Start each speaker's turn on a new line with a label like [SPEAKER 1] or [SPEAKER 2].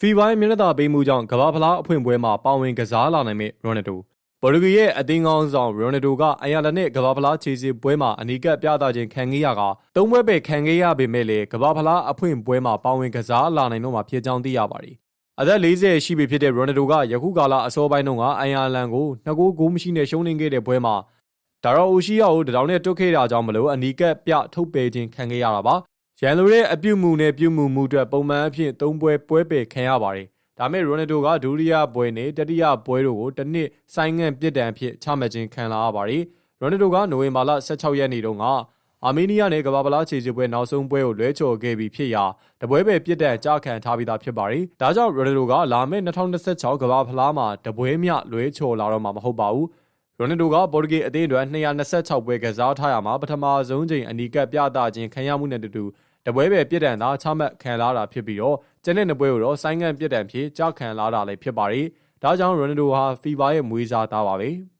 [SPEAKER 1] ဖီဘိုင်းမျက်နှာသာပေးမှုကြောင့်ကမ္ဘာဖလားအဖွင့်ပွဲမှာပါဝင်ကစားလာနိုင်မဲ့ရိုနယ်ဒိုပေါ်တူဂီရဲ့အသင်းကောင်းဆောင်ရိုနယ်ဒိုကအယာလန်နဲ့ကမ္ဘာဖလားခြေစစ်ပွဲမှာအနီးကပ်ပြသခြင်းခံခဲ့ရကသုံးပွဲပဲခံခဲ့ရပေမဲ့လည်းကမ္ဘာဖလားအဖွင့်ပွဲမှာပါဝင်ကစားလာနိုင်တော့မှာဖြစ်ကြောင်းသိရပါတယ်။အသက်40ရှိပြီဖြစ်တဲ့ရိုနယ်ဒိုကယခုကာလအစောပိုင်းတုန်းကအယာလန်ကိုနှစ်ဂိုးဂိုးမရှိနဲ့ရှုံးနိမ့်ခဲ့တဲ့ပွဲမှာဒါရောအိုရှိယာကိုတတောင်နဲ့တွတ်ခဲ့တာကြောင့်မလို့အနီးကပ်ပြထုတ်ပယ်ခြင်းခံခဲ့ရတာပါ။ ရန်လိုတဲ့အပြုတ်မှုနဲ့ပြုတ်မှုမှုအတွက်ပုံမှန်အဖြစ်သုံးပွဲပွဲပယ်ခံရပါတယ်။ဒါမဲ့ရိုနယ်ဒိုကဒုတိယပွဲနဲ့တတိယပွဲတို့ကိုတစ်နှစ်ဆိုင်းငံ့ပြစ်ဒဏ်အဖြစ်ချမှတ်ခြင်းခံလာရပါတယ်။ရိုနယ်ဒိုကနိုဝင်ဘာလ16ရက်နေ့တုန်းကအာမေးနီးယားနဲ့ကမ္ဘာပလားခြေစစ်ပွဲနောက်ဆုံးပွဲကိုလွဲချော်ခဲ့ပြီးဖြစ်ရာတပွဲပဲပြစ်ဒဏ်ကြားခံထားပြီးသားဖြစ်ပါတယ်။ဒါကြောင့်ရိုနယ်ဒိုကလာမယ့်2026ကမ္ဘာဖလားမှာတပွဲမျှလွဲချော်လာတော့မှာမဟုတ်ပါဘူး။ ရိုနယ်ဒိုကပေါ်တူဂီအသင်းအတွက်226ပွဲကစားထားရမှာပထမဆုံးချိန်အနီးကပ်ပြသခြင်းခံရမှုနဲ့တူတူတပွဲပဲပြစ်ဒဏ်သာချမှတ်ခံလာတာဖြစ်ပြီးတော့ကျန်တဲ့နှစ်ပွဲကိုတော့ဆိုင်းငံ့ပြစ်ဒဏ်ဖြစ်ကြောက်ခံလာတာလည်းဖြစ်ပါတယ်။ဒါကြောင့်ရိုနယ်ဒိုဟာဖီဗာရဲ့မွေးစားသားပါပဲ။